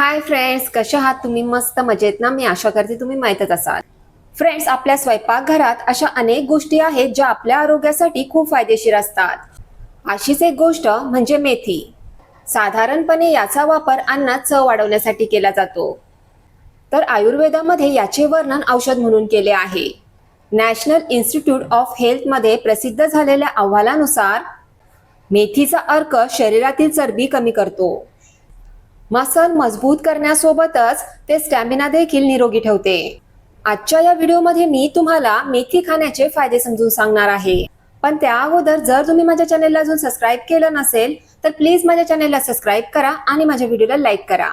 Hi friends कशा आहात? तुम्ही मस्त मजेत ना? मी आशा करते तुम्ही माहीतच असाल. फ्रेंड्स आपल्या स्वयंपाकघरात अशा अनेक गोष्टी आहेत ज्या आपल्या आरोग्यासाठी खूप फायदेशीर असतात. अशीच एक गोष्ट म्हणजे मेथी. साधारणपणे याचा वापर अन्नात चव वाढवण्यासाठी केला जातो. तर आयुर्वेदामध्ये याचे वर्णन औषध म्हणून केले आहे. नॅशनल इन्स्टिट्यूट ऑफ हेल्थमध्ये प्रसिद्ध झालेल्या अहवालानुसार मेथीचा अर्क शरीरातील चरबी कमी करतो. मसल मजबूत करण्यासोबतच ते स्टॅमिना देखील निरोगी ठेवते. आजच्या या व्हिडिओमध्ये मी तुम्हाला मेथी खाण्याचे फायदे समजून सांगणार आहे. पण त्या अगोदर जर तुम्ही माझ्या चॅनेलला अजून सबस्क्राईब केलं नसेल तर प्लीज माझ्या चॅनेलला सबस्क्राईब करा आणि माझ्या व्हिडिओला लाईक करा.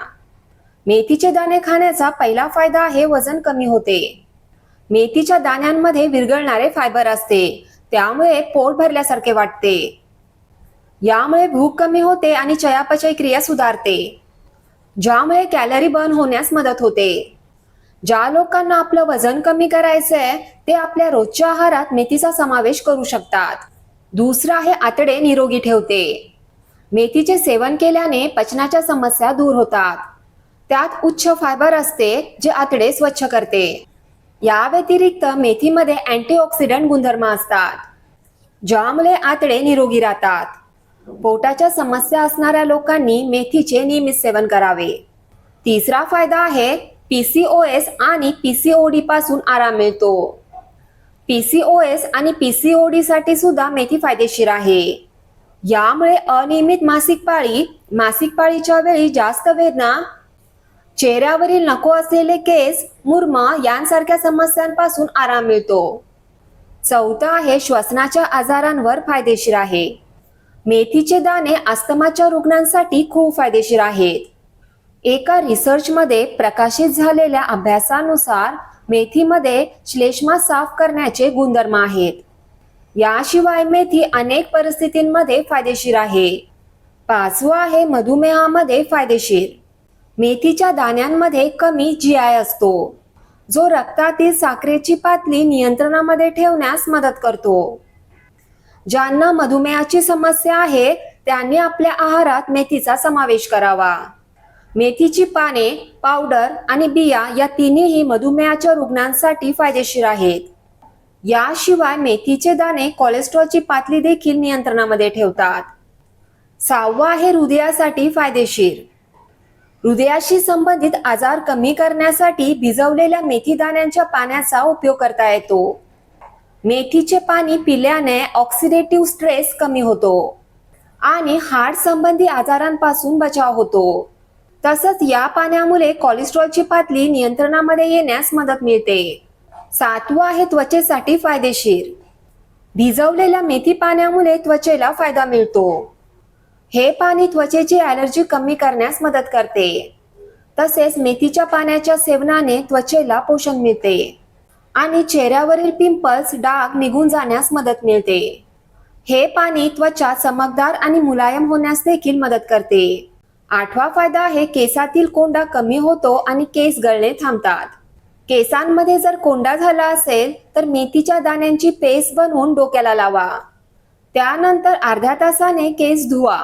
मेथीचे दाणे खाण्याचा पहिला फायदा आहे वजन कमी होते. मेथीच्या दाण्यांमध्ये विरघळणारे फायबर असते. त्यामुळे पोट भरल्यासारखे वाटते. यामुळे भूक कमी होते आणि चयापचय क्रिया सुधारते. ज्यामुळे कॅलरी बर्न होण्यास मदत होते. ज्या लोकांना आपलं वजन कमी करायचंय ते आपल्या रोजच्या आहारात मेथीचा समावेश करू शकतात. दुसरं आहे आतडे निरोगी ठेवते. मेथीचे सेवन केल्याने पचनाच्या समस्या दूर होतात. त्यात उच्च फायबर असते जे आतडे स्वच्छ करते. या व्यतिरिक्त मेथीमध्ये अँटीऑक्सिडंट गुणधर्म असतात ज्यामुळे आतडे निरोगी राहतात. पोटाच्या समस्या असणाऱ्या लोकांनी मेथीचे नियमित सेवन करावे. तिसरा फायदा आहे पीसीओएस आणि पीसीओडी पासून आराम मिळतो. पीसीओएस आणि पीसीओडी साठी सुद्धा मेथी फायदेशीर आहे. यामुळे अनियमित मासिक पाळी मासिक पाळीच्या वेळी जास्त वेदना चेहऱ्यावरील नको असलेले केस मुर्म यांसारख्या समस्यांपासून आराम मिळतो. चौथा आहे श्वसनाच्या आजारांवर फायदेशीर आहे. मेथीचे दाणे आस्तमाच्या रुग्णांसाठी खूप फायदेशीर आहेत. एका रिसर्चमध्ये प्रकाशित झालेल्या अभ्यासानुसार मेथीमध्ये श्लेष्मा साफ करण्याचे गुणधर्म आहेत. याशिवाय मेथी अनेक परिस्थितींमध्ये फायदेशीर आहे. पाचवा आहे मधुमेहामध्ये फायदेशीर. मेथीच्या दाण्यांमध्ये कमी जी आय असतो. जो रक्तातील साखरेची पातळी नियंत्रणामध्ये ठेवण्यास मदत करतो. ज्यांना मधुमेहाची समस्या आहे त्यांनी आपल्या आहारात मेथीचा समावेश करावा. मेथीची पाने पावडर आणि बिया या तिन्ही मधुमेहाच्या रुग्णांसाठी फायदेशीर आहेत. याशिवाय मेथीचे दाणे कोलेस्ट्रॉलची पातळी देखील नियंत्रणामध्ये ठेवतात. सहावा आहे हृदयासाठी फायदेशीर. हृदयाशी संबंधित आजार कमी करण्यासाठी भिजवलेल्या मेथी दाण्यांच्या पाण्याचा उपयोग करता येतो. मेथीचे पाणी पिल्याने ऑक्सिडेटिव्ह स्ट्रेस कमी होतो आणि हार्ट संबंधी आजारांपासून बचाव होतो. तसंच या पाण्यामुळे कोलेस्ट्रॉलची पातळी नियंत्रणामध्ये येण्यास मदत मिळते. सातवं आहे त्वचेसाठी फायदेशीर. भिजवलेल्या मेथी पाण्यामुळे त्वचेला फायदा मिळतो. हे पाणी त्वचेची ॲलर्जी कमी करण्यास मदत करते. तसेच मेथीच्या पाण्याच्या सेवनाने त्वचेला पोषण मिळते. आणि चेहऱ्यावरील पिंपल्स डाग निघून जाण्यास मदत मिळते. हे पाणी त्वचा चमकदार आणि मुलायम होण्यास देखील मदत करते. आठवा फायदा आहे केसातील कोंडा कमी होतो आणि केस गळणे थांबतात. केसांमध्ये जर कोंडा झाला असेल तर मेथीच्या दाण्यांची पेस्ट बनवून डोक्याला लावा. त्यानंतर अर्ध्या तासाने केस धुवा.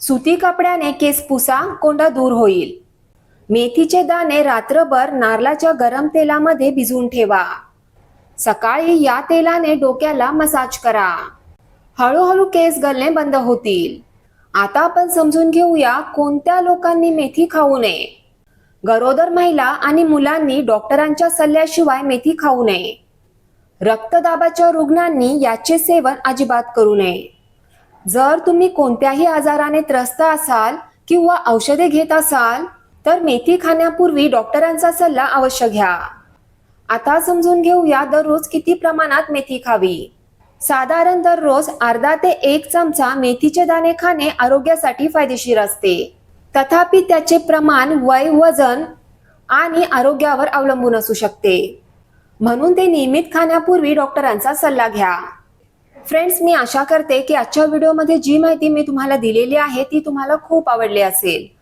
सुती कपड्याने केस पुसा कोंडा दूर होईल. मेथीचे दाणे रात्रभर नारळाच्या गरम तेलामध्ये भिजवून ठेवा. सकाळी या तेलाने डोक्याला मसाज करा. हळूहळू केस गळणे बंद होतील. आता आपण समजून घेऊया कोणत्या लोकांनी मेथी खाऊ नये. गरोदर महिला आणि मुलांनी डॉक्टरांच्या सल्ल्याशिवाय मेथी खाऊ नये. रक्तदाबाच्या रुग्णांनी याचे सेवन अजिबात करू नये. जर तुम्ही कोणत्याही आजाराने त्रस्त असाल किंवा औषधे घेत असाल तर मेथी खाण्यापूर्वी डॉक्टरांचा सल्ला अवश्य घ्या. आता समजून घेऊया दररोज किती प्रमाणात मेथी खावी. साधारण दररोज अर्धा ते एक चमचा मेथीचे दाणे खाणे आरोग्यासाठी फायदेशीर असते. तथापि त्याचे प्रमाण वय वजन आणि आरोग्यावर अवलंबून असू शकते. म्हणून ते नियमित खाण्यापूर्वी डॉक्टरांचा सल्ला घ्या. फ्रेंड्स मी आशा करते की आजच्या व्हिडिओमध्ये जी माहिती मी तुम्हाला दिलेली आहे ती तुम्हाला खूप आवडली असेल.